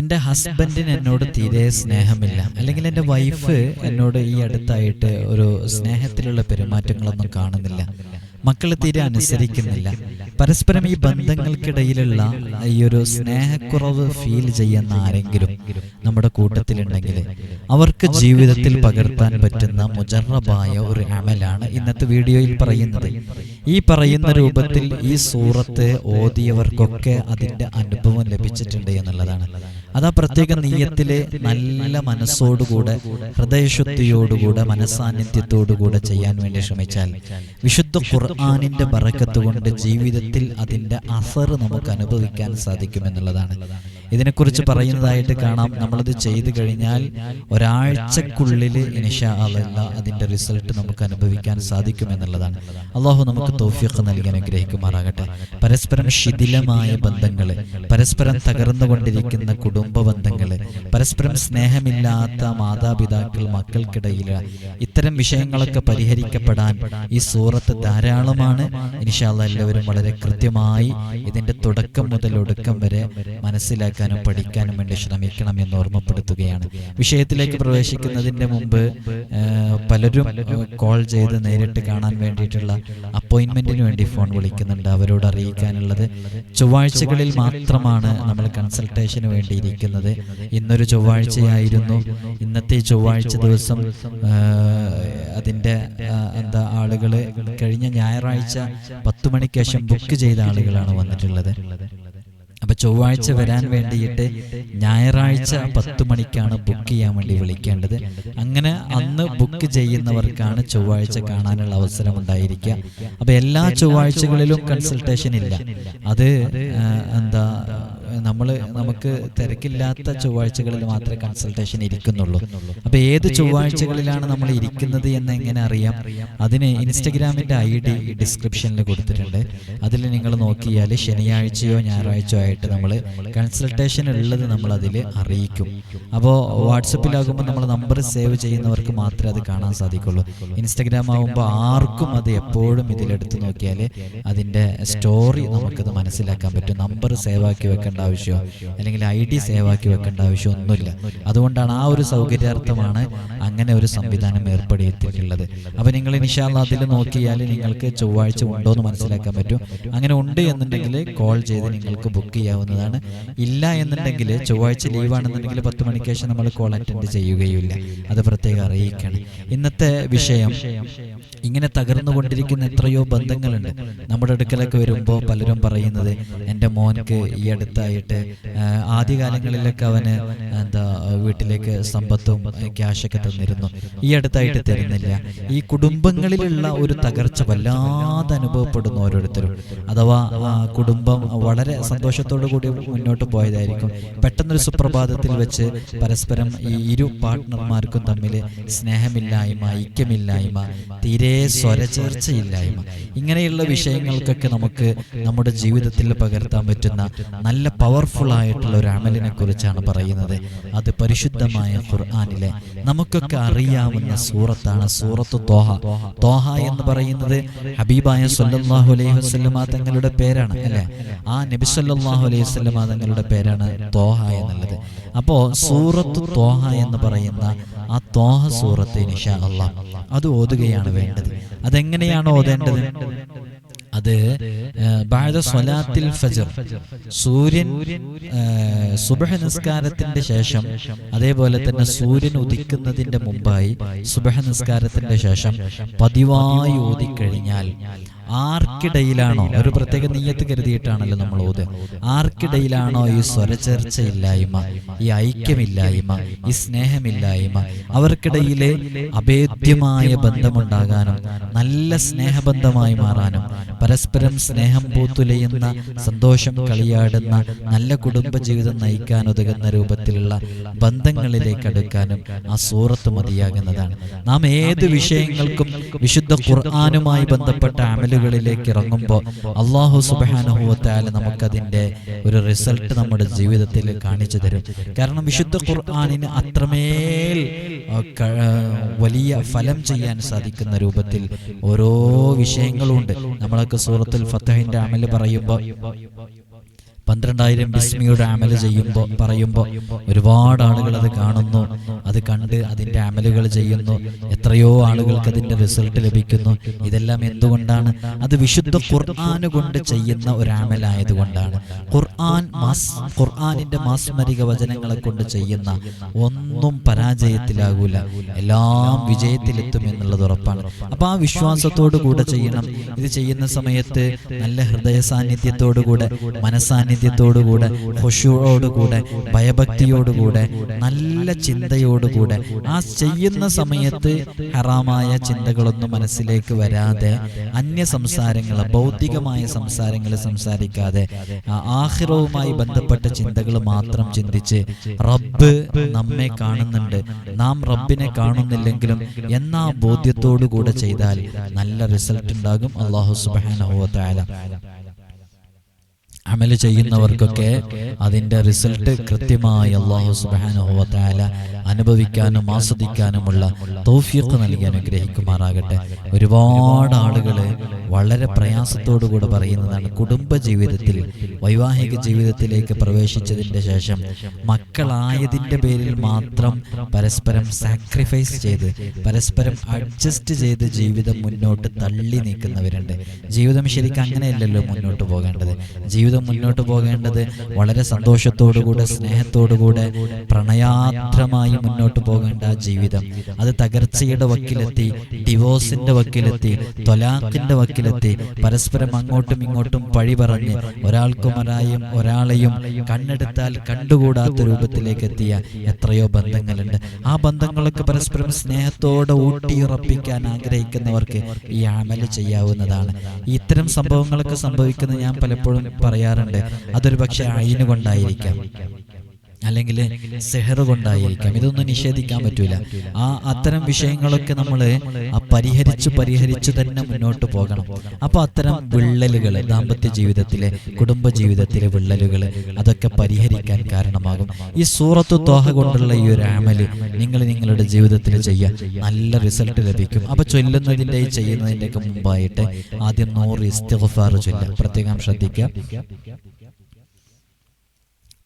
എന്റെ ഹസ്ബൻഡിന് എന്നോട് തീരെ സ്നേഹമില്ല. അല്ലെങ്കിൽ എന്റെ വൈഫ് എന്നോട് ഈ അടുത്തായിട്ട് ഒരു സ്നേഹത്തിലുള്ള പെരുമാറ്റങ്ങളൊന്നും കാണുന്നില്ല. മക്കൾ തീരെ അനുസരിക്കുന്നില്ല. പരസ്പരം ഈ ബന്ധങ്ങൾക്കിടയിലുള്ള ഈ ഒരു സ്നേഹക്കുറവ് ഫീൽ ചെയ്യുന്ന ആരെങ്കിലും നമ്മുടെ കൂട്ടത്തിലുണ്ടെങ്കിൽ അവർക്ക് ജീവിതത്തിൽ പകർത്താൻ പറ്റുന്ന മുജറബായ ഒരു അമലാണ് ഇന്നത്തെ വീഡിയോയിൽ പറയുന്നത്. ഈ പറയുന്ന രൂപത്തിൽ ഈ സൂറത്ത് ഓതിയവർക്കൊക്കെ അതിന്റെ അനുഭവം ലഭിച്ചിട്ടുണ്ട് എന്നുള്ളതാണ്. അതാ പ്രത്യേക നീയത്തിലെ നല്ല മനസ്സോടുകൂടെ ഹൃദയശുദ്ധിയോടുകൂടെ മനസാന്നിധ്യത്തോടുകൂടെ ചെയ്യാൻ വേണ്ടി ശ്രമിച്ചാൽ വിശുദ്ധ ഖുർആാനിന്റെ ബറക്കത്ത് കൊണ്ട് ജീവിതത്തിൽ അതിന്റെ അസർ നമുക്ക് അനുഭവിക്കാൻ സാധിക്കുമെന്നുള്ളതാണ്. ഇതിനെക്കുറിച്ച് പറയുന്നതായിട്ട് കാണാം. നമ്മളിത് ചെയ്തു കഴിഞ്ഞാൽ ഒരാഴ്ചക്കുള്ളിൽ ഇനിഷാ അല്ല അതിന്റെ റിസൾട്ട് നമുക്ക് അനുഭവിക്കാൻ സാധിക്കുമെന്നുള്ളതാണ്. അള്ളാഹു നമുക്ക് തോഫിയൊക്കെ നൽകി അനുഗ്രഹിക്കുമാറാകട്ടെ. പരസ്പരം ശിഥിലമായ ബന്ധങ്ങൾ പരസ്പരം തകർന്നുകൊണ്ടിരിക്കുന്ന കുടുംബ ബന്ധങ്ങൾ പരസ്പരം സ്നേഹമില്ലാത്ത മാതാപിതാക്കൾ മക്കൾക്കിടയിൽ ഇത്തരം വിഷയങ്ങളൊക്കെ പരിഹരിക്കപ്പെടാൻ ഈ സൂറത്ത് ധാരാളമാണ്. ഇനിഷാല്ല എല്ലാവരും വളരെ കൃത്യമായി ഇതിന്റെ തുടക്കം മുതൽ ഒടുക്കം വരെ മനസ്സിലാക്കാനും പഠിക്കാനും വേണ്ടി ശ്രമിക്കണം എന്ന് ഓർമ്മപ്പെടുത്തുകയാണ്. വിഷയത്തിലേക്ക് പ്രവേശിക്കുന്നതിന്റെ മുമ്പ് പലരും കോൾ ചെയ്ത് നേരിട്ട് കാണാൻ വേണ്ടിയിട്ടുള്ള അപ്പോയിന്റ്മെന്റിന് വേണ്ടി ഫോൺ വിളിക്കുന്നുണ്ട്. അവരോട് അറിയിക്കാനുള്ളത് ചൊവ്വാഴ്ചകളിൽ മാത്രമാണ് നമ്മൾ കൺസൾട്ടേഷന് വേണ്ടിയിരിക്കുന്നത്. ഇന്നൊരു ചൊവ്വാഴ്ചയായിരുന്നു. ഇന്നത്തെ ചൊവ്വാഴ്ച ദിവസം ആ, അതിന്റെ എന്താ ആളുകൾ കഴിഞ്ഞ ഞായറാഴ്ച പത്തു മണിക്ക് ശേഷം ബുക്ക് ചെയ്ത ആളുകളാണ് വന്നിട്ടുള്ളത്. അപ്പൊ ചൊവ്വാഴ്ച വരാൻ വേണ്ടിയിട്ട് ഞായറാഴ്ച പത്ത് മണിക്കാണ് ബുക്ക് ചെയ്യാൻ വേണ്ടി വിളിക്കേണ്ടത്. അങ്ങനെ അന്ന് ബുക്ക് ചെയ്യുന്നവർക്കാണ് ചൊവ്വാഴ്ച കാണാനുള്ള അവസരം ഉണ്ടായിരിക്കുക. അപ്പൊ എല്ലാ ചൊവ്വാഴ്ചകളിലും കൺസൾട്ടേഷൻ ഇല്ല. അത് എന്താ നമ്മൾ നമുക്ക് തിരക്കില്ലാത്ത ചൊവ്വാഴ്ചകളിൽ മാത്രമേ കൺസൾട്ടേഷൻ ഇരിക്കുന്നുള്ളൂ. അപ്പൊ ഏത് ചൊവ്വാഴ്ചകളിലാണ് നമ്മൾ ഇരിക്കുന്നത് എന്ന് എങ്ങനെ അറിയാം? അതിന് ഇൻസ്റ്റഗ്രാമിന്റെ ഐ ഡി ഡിസ്ക്രിപ്ഷനിൽ കൊടുത്തിട്ടുണ്ട്. അതിൽ നിങ്ങൾ നോക്കിയാൽ ശനിയാഴ്ചയോ ഞായറാഴ്ചയോ ആയിട്ട് നമ്മൾ കൺസൾട്ടേഷൻ ഉള്ളത് നമ്മൾ അതിൽ അറിയിക്കും. അപ്പോൾ വാട്സപ്പിലാകുമ്പോൾ നമ്മൾ നമ്പർ സേവ് ചെയ്യുന്നവർക്ക് മാത്രമേ അത് കാണാൻ സാധിക്കുള്ളൂ. ഇൻസ്റ്റഗ്രാം ആകുമ്പോൾ ആർക്കും അത് എപ്പോഴും ഇതിലെടുത്ത് നോക്കിയാൽ അതിന്റെ സ്റ്റോറി നമുക്കത് മനസ്സിലാക്കാൻ പറ്റും. നമ്പർ സേവ് ആക്കി വെക്കേണ്ട ആവശ്യമോ? അല്ലെങ്കിൽ ഐ ഡി സേവാക്കി വെക്കേണ്ട ആവശ്യം ഒന്നുമില്ല. അതുകൊണ്ടാണ് ആ ഒരു സൗകര്യാർത്ഥമാണ് അങ്ങനെ ഒരു സംവിധാനം ഏർപ്പെടുത്തിയിട്ടുള്ളത്. അപ്പോൾ നിങ്ങൾ ഇൻഷാല്ല അതിൽ നോക്കിയാൽ നിങ്ങൾക്ക് ചൊവ്വാഴ്ച ഉണ്ടോ എന്ന് മനസ്സിലാക്കാൻ പറ്റും. അങ്ങനെ ഉണ്ട് എന്നുണ്ടെങ്കിൽ കോൾ ചെയ്ത് നിങ്ങൾക്ക് ബുക്ക് ചെയ്യാവുന്നതാണ്. ഇല്ല എന്നുണ്ടെങ്കിൽ ചൊവ്വാഴ്ച ലീവാണെന്നുണ്ടെങ്കിൽ പത്ത് മണിക്ക് ശേഷം നമ്മൾ കോൾ അറ്റൻഡ് ചെയ്യുകയില്ല അത് പ്രത്യേകം അറിയിക്കണം. ഇന്നത്തെ വിഷയം ഇങ്ങനെ തകർന്നുകൊണ്ടിരിക്കുന്ന എത്രയോ ബന്ധങ്ങളുണ്ട്. നമ്മുടെ അടുക്കലൊക്കെ വരുമ്പോൾ പലരും പറയുന്നത് എന്റെ മോൻക്ക് ഈ അടുത്തായിട്ട് ആ, ആദ്യകാലങ്ങളിലൊക്കെ അവന് എന്താ വീട്ടിലേക്ക് സമ്പത്തും ക്യാഷൊക്കെ തന്നിരുന്നു. ഈ അടുത്തായിട്ട് തരുന്നില്ല. ഈ കുടുംബങ്ങളിലുള്ള ഒരു തകർച്ച വല്ലാതെ അനുഭവപ്പെടുന്നു ഓരോരുത്തരും. അഥവാ കുടുംബം വളരെ സന്തോഷത്തോടു കൂടി മുന്നോട്ട് പോയതായിരിക്കും. പെട്ടെന്നൊരു സുപ്രഭാതത്തിൽ വെച്ച് പരസ്പരം ഈ ഇരു പാർട്ട്ണർമാർക്കും തമ്മിൽ സ്നേഹമില്ലായ്മ ഐക്യമില്ലായ്മ തീരെ സ്വരചേർച്ചയില്ലായ്മ. ഇങ്ങനെയുള്ള വിഷയങ്ങൾക്കൊക്കെ നമുക്ക് നമ്മുടെ ജീവിതത്തിൽ പകർത്താൻ പറ്റുന്ന നല്ല പവർഫുൾ ആയിട്ടുള്ള ഒരു അമലിനെ കുറിച്ചാണ് പറയുന്നത്. അത് പരിശുദ്ധമായ ഖുർആാനിലെ നമുക്കൊക്കെ അറിയാവുന്ന സൂറത്താണ് സൂറത്ത് തോഹ. തോഹ എന്ന് പറയുന്നത് ഹബീബായ സല്ലാഹു അലൈഹി വസല്ലമ തങ്ങളുടെ പേരാണ് അല്ലെ? ആ നബി സല്ലാഹു അലൈഹി വസല്ലമ തങ്ങളുടെ പേരാണ് തോഹ എന്നുള്ളത്. അപ്പോ സൂറത്ത് തോഹ എന്ന് പറയുന്ന ആ തോഹ സൂറത്ത് ഇൻഷാ അള്ളാഹ് അത് ഓതുകയാണ് വേണ്ടത്. അതെങ്ങനെയാണ് ഓതേണ്ടത്? അത് സ്വലാത്തിൽ ഫജർ. സൂര്യൻ സുബഹ നിസ്കാരത്തിന്റെ ശേഷം അതേപോലെ തന്നെ സൂര്യൻ ഉദിക്കുന്നതിന്റെ മുമ്പായി സുബഹ നിസ്കാരത്തിന്റെ ശേഷം പതിവായി ഓതിക്കഴിഞ്ഞാൽ ആർക്കിടയിലാണോ? ഒരു പ്രത്യേക നീയത്ത് കരുതിയിട്ടാണല്ലോ നമ്മൾ ഓത് ആർക്കിടയിലാണോ ഈ സ്വരചേർച്ചയില്ലായ്മ ഈ ഐക്യമില്ലായ്മ ഈ സ്നേഹമില്ലായ്മ? അവർക്കിടയിലെ അഭേദ്യമായ ബന്ധമുണ്ടാകാനും നല്ല സ്നേഹബന്ധമായി മാറാനും പരസ്പരം സ്നേഹം പൂത്തുലയുന്ന സന്തോഷം കളിയാടുന്ന നല്ല കുടുംബജീവിതം നയിക്കാൻ ഉതകുന്ന രൂപത്തിലുള്ള ബന്ധങ്ങളിലേക്ക് അടുക്കാനും ആ സൂറത്ത് മതിയാകുന്നതാണ്. നാം ഏത് വിഷയങ്ങൾക്കും വിശുദ്ധ ഖുർആാനുമായി ബന്ധപ്പെട്ട അമലുകളിലേക്ക് ഇറങ്ങുമ്പോൾ അള്ളാഹു സുബാനുഭവത്താൽ നമുക്കതിന്റെ ഒരു റിസൾട്ട് നമ്മുടെ ജീവിതത്തിൽ കാണിച്ചു തരും. കാരണം വിശുദ്ധ ഖുർആാനിന് അത്രമേൽ വലിയ ഫലം ചെയ്യാൻ സാധിക്കുന്ന രൂപത്തിൽ ഓരോ വിഷയങ്ങളുണ്ട്. നമ്മളൊക്കെ സൂറത്തുൽ ഫത്തഹിന്റെ അമൽ പറയുമ്പോൾ പന്ത്രണ്ടായിരം ബിസ്മിയുടെ അമൽ ചെയ്യുമ്പോൾ പറയുമ്പോൾ ഒരുപാട് ആളുകൾ അത് കാണുന്നു. അത് കണ്ട് അതിന്റെ അമലുകൾ ചെയ്യുന്നു. എത്രയോ ആളുകൾക്ക് അതിന്റെ റിസൾട്ട് ലഭിക്കുന്നു. ഇതെല്ലാം എന്തുകൊണ്ടാണ്? അത് വിശുദ്ധ ഖുർആൻ കൊണ്ട് ചെയ്യുന്ന ഒരു അമലായതുകൊണ്ടാണ് ഖുർആൻ മാസ് ഖുർആാനിന്റെ മാസ്മരിക വചനങ്ങളെ കൊണ്ട് ചെയ്യുന്ന ഒന്നും പരാജയത്തിലാകൂല. എല്ലാം വിജയത്തിലെത്തും എന്നുള്ളത് ഉറപ്പാണ്. അപ്പം ആ വിശ്വാസത്തോടു കൂടെ ചെയ്യണം. ഇത് ചെയ്യുന്ന സമയത്ത് നല്ല ഹൃദയ സാന്നിധ്യത്തോടുകൂടെ ഹുഷുവോടുകൂടെ ഭയഭക്തിയോടുകൂടെ നല്ല ചിന്തയോടുകൂടെ ആ ചെയ്യുന്ന സമയത്ത് ഹറാമായ ചിന്തകളൊന്നും മനസ്സിലേക്ക് വരാതെ അന്യ സംസാരങ്ങൾ ഭൗതികമായ സംസാരങ്ങൾ സംസാരിക്കാതെ ആ ആഹിറവുമായി ബന്ധപ്പെട്ട ചിന്തകൾ മാത്രം ചിന്തിച്ച് റബ്ബ് നമ്മെ കാണുന്നുണ്ട്. നാം റബ്ബിനെ കാണുന്നില്ലെങ്കിലും എന്നാ ബോധ്യത്തോടു കൂടെ ചെയ്താൽ നല്ല റിസൾട്ട് ഉണ്ടാകും. അള്ളാഹു സുബാന അമൽ ചെയ്യുന്നവർക്കൊക്കെ അതിന്റെ റിസൾട്ട് കൃത്യമായി അള്ളാഹു സുബാനുഹോവത്തായ അനുഭവിക്കാനും ആസ്വദിക്കാനുമുള്ള തൗഫീഖ് നൽകി അനുഗ്രഹിക്കുമാറാകട്ടെ. ഒരുപാട് ആളുകൾ വളരെ പ്രയാസത്തോടുകൂടെ പറയുന്നതാണ് കുടുംബ ജീവിതത്തിൽ വൈവാഹിക ജീവിതത്തിലേക്ക് പ്രവേശിച്ചതിന്റെ ശേഷം മക്കളായതിന്റെ പേരിൽ മാത്രം പരസ്പരം സാക്രിഫൈസ് ചെയ്ത് പരസ്പരം അഡ്ജസ്റ്റ് ചെയ്ത് ജീവിതം മുന്നോട്ട് തള്ളി നീക്കുന്നവരുണ്ട്. ജീവിതം ശരിക്കും അങ്ങനെയല്ലല്ലോ മുന്നോട്ട് പോകേണ്ടത്. ജീവിതം മുന്നോട്ട് പോകേണ്ടത് വളരെ സന്തോഷത്തോടുകൂടെ സ്നേഹത്തോടുകൂടെ പ്രണയാത്രമായി മുന്നോട്ട് പോകേണ്ട ആ ജീവിതം. അത് തകർച്ചയുടെ വക്കിലെത്തി ഡിവോഴ്സിന്റെ വക്കിലെത്തി തൊലാഖിന്റെ വക്കിലെത്തി. പരസ്പരം അങ്ങോട്ടും ഇങ്ങോട്ടും പഴി പറഞ്ഞ് ഒരാൾക്കും ഒരായും ഒരാളെയും കണ്ണെടുത്താൽ കണ്ടുകൂടാത്ത രൂപത്തിലേക്ക് എത്തിയ എത്രയോ ബന്ധങ്ങളുണ്ട്. ആ ബന്ധങ്ങളൊക്കെ പരസ്പരം സ്നേഹത്തോടെ ഊട്ടിയുറപ്പിക്കാൻ ആഗ്രഹിക്കുന്നവർക്ക് ഈ അമൽ ചെയ്യാവുന്നതാണ്. ഇത്തരം സംഭവങ്ങളൊക്കെ സംഭവിക്കുന്നത് ഞാൻ പലപ്പോഴും പറയാറുണ്ട്. അതൊരു പക്ഷെ അയിന് കൊണ്ടായിരിക്കാം. അല്ലെങ്കിൽ സെഹർ കൊണ്ടായിരിക്കാം. ഇതൊന്നും നിഷേധിക്കാൻ പറ്റൂല. ആ അത്തരം വിഷയങ്ങളൊക്കെ നമ്മൾ ആ പരിഹരിച്ച് പരിഹരിച്ച് തന്നെ മുന്നോട്ട് പോകണം. അപ്പോൾ അത്തരം വിള്ളലുകൾ ദാമ്പത്യ ജീവിതത്തിലെ കുടുംബ ജീവിതത്തിലെ വിള്ളലുകൾ അതൊക്കെ പരിഹരിക്കാൻ കാരണമാകും. ഈ സൂറത്ത് തോഹ കൊണ്ടുള്ള ഈ ഒരു ആമൽ നിങ്ങൾ നിങ്ങളുടെ ജീവിതത്തിൽ ചെയ്യുക. നല്ല റിസൾട്ട് ലഭിക്കും. അപ്പൊ ചൊല്ലുന്നതിന്റെ ചെയ്യുന്നതിന്റെയൊക്കെ മുമ്പായിട്ട് ആദ്യം നൂറ് ഇസ്തിഗ്ഫാർ ചൊല്ലുക. പ്രത്യേകം ശ്രദ്ധിക്കുക.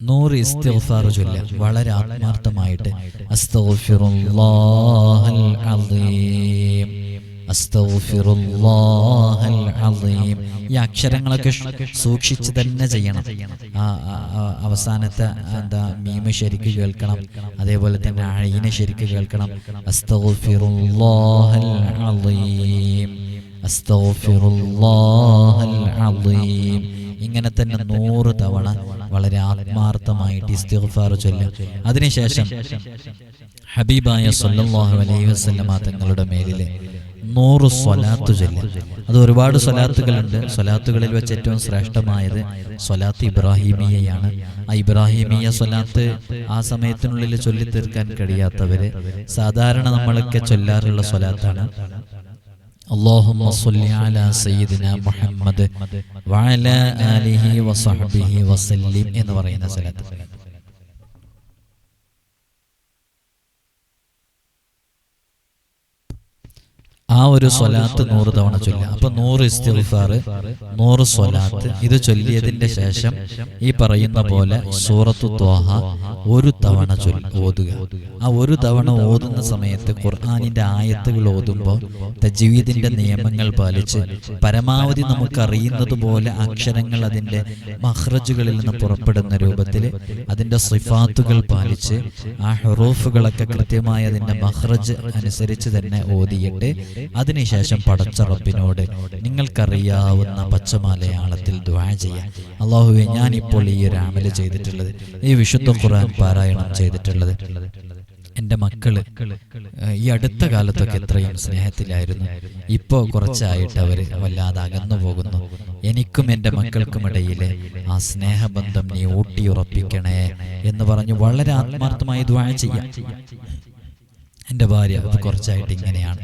നൂറ് ഇസ്തിഗ്ഫാർ ചൊല്ല. വളരെ ആത്മാർത്ഥമായിട്ട്. അസ്തഗ്ഫിറുല്ലാഹൽ അളീം അസ്തഗ്ഫിറുല്ലാഹൽ അളീം ഈ അക്ഷരങ്ങളൊക്കെ സൂക്ഷിച്ചു തന്നെ ചെയ്യണം. ആ അവസാനത്തെ എന്താ മീമ ശരിക്ക് കേൾക്കണം. അതേപോലെ തന്നെ അഴീനെ ശരിക്ക് കേൾക്കണം. അസ്തഗ്ഫിറുല്ലാഹൽ അളീം അസ്തഗ്ഫിറുല്ലാഹൽ അളീം ഇങ്ങനെ തന്നെ നൂറ് തവണ വളരെ ആത്മാർത്ഥമായിട്ട് ഇസ്തിഗ്ഫാർ ചൊല്ലും. അതിനുശേഷം ഹബീബായ സല്ലല്ലാഹു അലൈഹി വസല്ലമ തങ്ങളുടെ മേലിലെ നൂറ് സ്വലാത്ത് ചൊല്ലും. അത് ഒരുപാട് സ്വലാത്തുകളുണ്ട്. സ്വലാത്തുകളിൽ വെച്ച് ഏറ്റവും ശ്രേഷ്ഠമായത് സ്വലാത്ത് ഇബ്രാഹിമിയയാണ്. ആ ഇബ്രാഹിമിയ സ്വലാത്ത് ആ സമയത്തിനുള്ളിൽ ചൊല്ലി തീർക്കാൻ കഴിയാത്തവര് സാധാരണ നമ്മളൊക്കെ ചൊല്ലാറുള്ള സ്വലാത്താണ്. اللهم صل على سيدنا محمد وعلى آله وصحبه وسلم إن ورينا سلطة ആ ഒരു സ്വലാത്ത് നൂറ് തവണ ചൊല്ലുക. അപ്പൊ നൂറ് ഇസ്തിഗ്ഫാർ നൂറ് സ്വലാത്ത് ഇത് ചൊല്ലിയതിന്റെ ശേഷം ഈ പറയുന്ന പോലെ സൂറത്തു ത്വാഹ ഒരു തവണ ഓതുക. ആ ഒരു തവണ ഓതുന്ന സമയത്ത് ഖുർആാനിന്റെ ആയത്തുകൾ ഓതുമ്പോൾ തജ്വീദിന്റെ നിയമങ്ങൾ പാലിച്ച് പരമാവധി നമുക്ക് അറിയുന്നത് പോലെ അക്ഷരങ്ങൾ അതിന്റെ മഹ്റജുകളിൽ നിന്ന് പുറപ്പെടുന്ന രൂപത്തിൽ അതിന്റെ സിഫാത്തുകൾ പാലിച്ച് ആ ഹെറൂഫുകളൊക്കെ കൃത്യമായി അതിന്റെ മഹ്റജ് അനുസരിച്ച് തന്നെ ഓതിയിട്ട് അതിനുശേഷം പടച്ച റബ്ബിനോട് നിങ്ങൾക്കറിയാവുന്ന പച്ചമലയാളത്തിൽ ദ്വാ ചെയ്യാം അള്ളാഹുവെ ഞാനിപ്പോൾ ഈ ഒരു അമൽ ചെയ്തിട്ടുള്ളത് ഈ വിശുദ്ധ ഖുർആൻ പാരായണം ചെയ്തിട്ടുള്ളത്. എന്റെ മക്കൾ ഈ അടുത്ത കാലത്തൊക്കെ എത്രയും സ്നേഹത്തിലായിരുന്നു. ഇപ്പോൾ കുറച്ചായിട്ട് അവർ വല്ലാതെ അകന്നു പോകുന്നു. എനിക്കും എന്റെ മക്കൾക്കുമിടയിലെ ആ സ്നേഹബന്ധം നീ ഊട്ടിയുറപ്പിക്കണേ എന്ന് പറഞ്ഞ് വളരെ ആത്മാർത്ഥമായി ദ്വാ ചെയ്യാം. എന്റെ ഭാര്യ അത് കുറച്ചായിട്ട് ഇങ്ങനെയാണ്.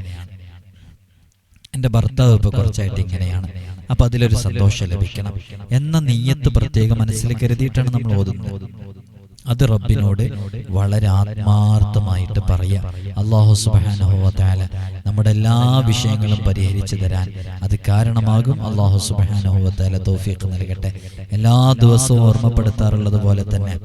എന്റെ ഭർത്താവ് ഇപ്പോൾ കുറച്ചായിട്ട് ഇങ്ങനെയാണ്. അപ്പം അതിലൊരു സന്തോഷം ലഭിക്കണം. എന്ന നീയത്ത് പ്രത്യേകം മനസ്സിൽ കരുതിയിട്ടാണ് നമ്മൾ ഓതുന്നത്. അത് റബ്ബിനോട് വളരെ ആത്മാർത്ഥമായിട്ട് പറയാം. അള്ളാഹു സുബാനഹുവല നമ്മുടെ എല്ലാ വിഷയങ്ങളും പരിഹരിച്ചു തരാൻ അത് കാരണമാകും. അള്ളാഹു സുബാനഹുവല തോഫീക്ക് നൽകട്ടെ. എല്ലാ ദിവസവും ഓർമ്മപ്പെടുത്താറുള്ളത് പോലെ തന്നെ.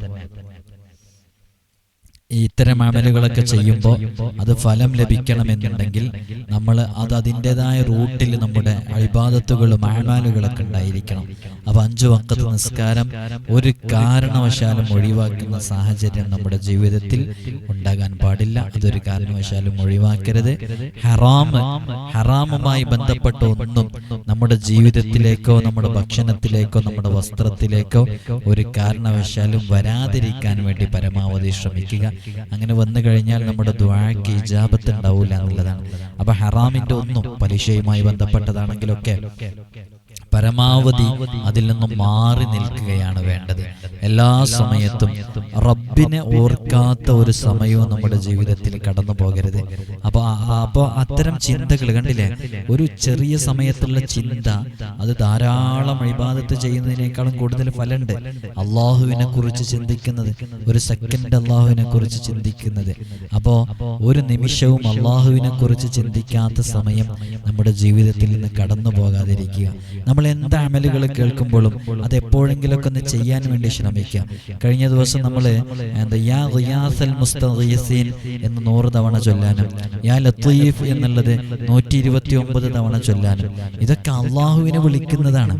ഇത്തരം അമലുകളൊക്കെ ചെയ്യുമ്പോൾ അത് ഫലം ലഭിക്കണമെന്നുണ്ടെങ്കിൽ നമ്മൾ അത് അതിന്റെതായ റൂട്ടിൽ നമ്മുടെ അഴിബാദത്തുകളും അഴമാലുകളൊക്കെ ഉണ്ടായിരിക്കണം. അപ്പം അഞ്ചു വക്കത്ത് നിസ്കാരം ഒരു കാരണവശാലും ഒഴിവാക്കുന്ന സാഹചര്യം നമ്മുടെ ജീവിതത്തിൽ ഉണ്ടാകാൻ പാടില്ല. അതൊരു കാരണവശാലും ഒഴിവാക്കരുത്. ഹറാം ഹറാമുമായി ബന്ധപ്പെട്ട ഒന്നും നമ്മുടെ ജീവിതത്തിലേക്കോ നമ്മുടെ ഭക്ഷണത്തിലേക്കോ നമ്മുടെ വസ്ത്രത്തിലേക്കോ ഒരു കാരണവശാലും വരാതിരിക്കാൻ വേണ്ടി പരമാവധി ശ്രമിക്കുക. അങ്ങനെ വന്നു കഴിഞ്ഞാൽ നമ്മുടെ ദ്വാഴയ്ക്ക് ഇജാബത്ത് ഉണ്ടാവില്ല എന്നുള്ളതാണ്. അപ്പൊ ഹറാമിന്റെ ഒന്നും പലിശയുമായി ബന്ധപ്പെട്ടതാണെങ്കിലൊക്കെ പരമാവധി അതിൽ നിന്നും മാറി നിൽക്കുകയാണ് വേണ്ടത്. എല്ലാ സമയത്തും റബ്ബിനെ ഓർക്കാത്ത ഒരു സമയവും നമ്മുടെ ജീവിതത്തിൽ കടന്നു പോകരുത്. അപ്പൊ അപ്പൊ അത്തരം ചിന്തകൾ കണ്ടില്ലേ? ഒരു ചെറിയ സമയത്തുള്ള ചിന്ത അത് ധാരാളം ഇബാദത്ത് ചെയ്യുന്നതിനേക്കാളും കൂടുതൽ ഫലമുണ്ട്. അള്ളാഹുവിനെ കുറിച്ച് ചിന്തിക്കുന്നത് ഒരു സെക്കൻഡ് അള്ളാഹുവിനെ കുറിച്ച് ചിന്തിക്കുന്നത്. അപ്പോ ഒരു നിമിഷവും അള്ളാഹുവിനെ കുറിച്ച് ചിന്തിക്കാത്ത സമയം നമ്മുടെ ജീവിതത്തിൽ നിന്ന് കടന്നു പോകാതിരിക്കുക. നമ്മൾ എന്ത് അമലുകൾ കേൾക്കുമ്പോഴും അത് എപ്പോഴെങ്കിലൊക്കെ ഒന്ന് ചെയ്യാൻ വേണ്ടി ശ്രമിക്കുക കഴിഞ്ഞ ദിവസം നമ്മൾ എന്താ യാ റിയാസൽ മുസ്തഖീസീൻ എന്ന് നൂറ് തവണ ചൊല്ലാനും യാ ലത്തീഫ് എന്നുള്ളത് നൂറ്റി ഇരുപത്തി ഒമ്പത് തവണ ചൊല്ലാനും. ഇതൊക്കെ അള്ളാഹുവിനെ വിളിക്കുന്നതാണ്.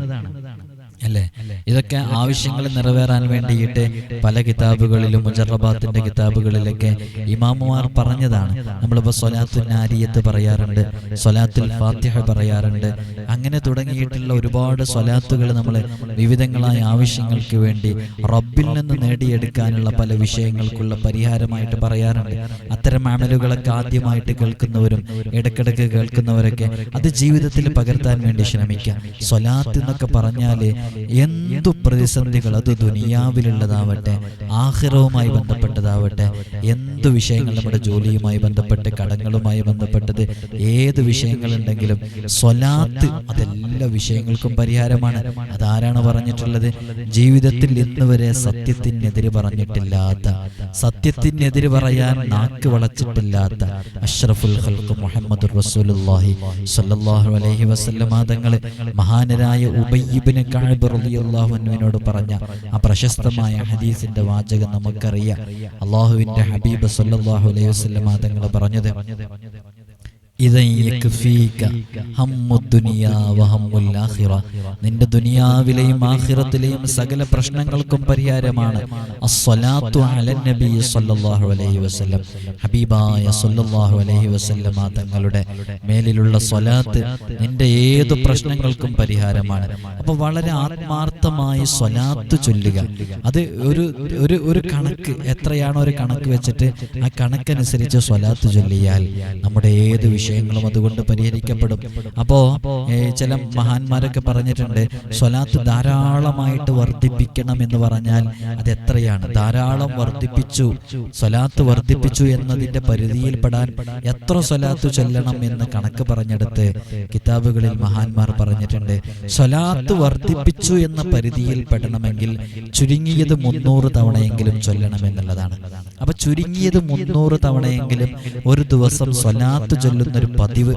അല്ലേ? ഇതൊക്കെ ആവശ്യങ്ങൾ നിറവേറാൻ വേണ്ടിയിട്ട് പല കിതാബുകളിലും മുജറബാത്തിന്റെ കിതാബുകളിലൊക്കെ ഇമാമുമാർ പറഞ്ഞതാണ്. നമ്മളിപ്പോൾ സൊലാത്തു നാരിയത്ത് പറയാറുണ്ട്. സൊലാത്തുൽ ഫാത്തിഹ പറയാറുണ്ട്. അങ്ങനെ തുടങ്ങിയിട്ടുള്ള ഒരുപാട് സൊലാത്തുകൾ നമ്മൾ വിവിധങ്ങളായ ആവശ്യങ്ങൾക്ക് വേണ്ടി റബ്ബിൽ നിന്ന് നേടിയെടുക്കാനുള്ള പല വിഷയങ്ങൾക്കുള്ള പരിഹാരമായിട്ട് പറയാറുണ്ട്. അത്തരം അമലുകളൊക്കെ ആദ്യമായിട്ട് കേൾക്കുന്നവരും ഇടക്കിടക്ക് കേൾക്കുന്നവരൊക്കെ അത് ജീവിതത്തിൽ പകർത്താൻ വേണ്ടി ശ്രമിക്കാം സൊലാത്ത് എന്നൊക്കെ പറഞ്ഞാൽ എന്തു പ്രതിസന്ധികൾ അത് ദുനിയാവിലുള്ളതാവട്ടെ ആഹ്റവുമായി ബന്ധപ്പെട്ടതാവട്ടെ എന്തു വിഷയങ്ങൾ നമ്മുടെ ജോലിയുമായി ബന്ധപ്പെട്ട് കടങ്ങളുമായി ബന്ധപ്പെട്ടത് ഏത് വിഷയങ്ങളുണ്ടെങ്കിലും സ്വലാത്ത് അതെല്ലാ വിഷയങ്ങൾക്കും പരിഹാരമാണ്. അതാരാണ് പറഞ്ഞിട്ടുള്ളത്? ജീവിതത്തിൽ ഇന്ന് വരെ സത്യത്തിനെതിരെ പറഞ്ഞിട്ടില്ലാത്ത സത്യത്തിനെതിരെ പറയാൻ നാക്ക് വളച്ചിട്ടില്ലാത്ത അഷ്റഫുൽ ഹൽക്ക് മുഹമ്മദ് റസൂലുള്ളാഹി സ്വല്ലല്ലാഹു അലൈഹി മഹാനരായ ഉബയ്യിബ്നു കഅബ് റളിയല്ലാഹു അൻഹുവിനോട് പറഞ്ഞ ആ പ്രശസ്തമായ ഹദീസിന്റെ വാചകം നമുക്കറിയാം. അള്ളാഹുവിന്റെ ഹബീബ് സല്ലാഹു അലൈഹി വസല്ലം തങ്ങൾ പറഞ്ഞത് നിന്റെ ദുനിയാവിലെയും ആഹിറത്തിലെയും സകല പ്രശ്നങ്ങൾക്കും പരിഹാരമാണ്. ഹബീബായ അലൈഹി വസല്ലമ തങ്ങളുടെ മേലിലുള്ള സ്വലാത്ത് നിന്റെ ഏത് പ്രശ്നങ്ങൾക്കും പരിഹാരമാണ്. അപ്പൊ വളരെ ആത്മാർത്ഥമായി സ്വലാത്ത് ചൊല്ലുക. അത് ഒരു ഒരു ഒരു കണക്ക് എത്രയാണോ ഒരു കണക്ക് വെച്ചിട്ട് ആ കണക്കനുസരിച്ച് സ്വലാത്ത് ചൊല്ലിയാൽ നമ്മുടെ ഏത് വിഷയങ്ങളും അതുകൊണ്ട് പരിഹരിക്കപ്പെടും. അപ്പോ ചില മഹാന്മാരൊക്കെ പറഞ്ഞിട്ടുണ്ട് സ്വലാത്ത് ധാരാളമായിട്ട് വർദ്ധിപ്പിക്കണം എന്ന് പറഞ്ഞാൽ അത് എത്രയാണ്? ധാരാളം വർദ്ധിപ്പിച്ചു. സ്വലാത്ത് വർദ്ധിപ്പിച്ചു എന്നതിന്റെ പരിധിയിൽപ്പെടാൻ എത്ര സ്വലാത്ത് ചൊല്ലണം എന്ന് കണക്ക് പറഞ്ഞെടുത്ത് കിതാബുകളിൽ മഹാന്മാർ പറഞ്ഞിട്ടുണ്ട്. സ്വലാത്ത് വർദ്ധിപ്പിച്ചു എന്ന പരിധിയിൽ പെടണമെങ്കിൽ ചുരുങ്ങിയത് മുന്നൂറ് തവണയെങ്കിലും ചൊല്ലണം എന്നുള്ളതാണ്. അപ്പൊ ചുരുങ്ങിയത് മുന്നൂറ് തവണയെങ്കിലും ഒരു ദിവസം സ്വലാത്ത് ചൊല്ലുന്ന ഒരു പതിവ്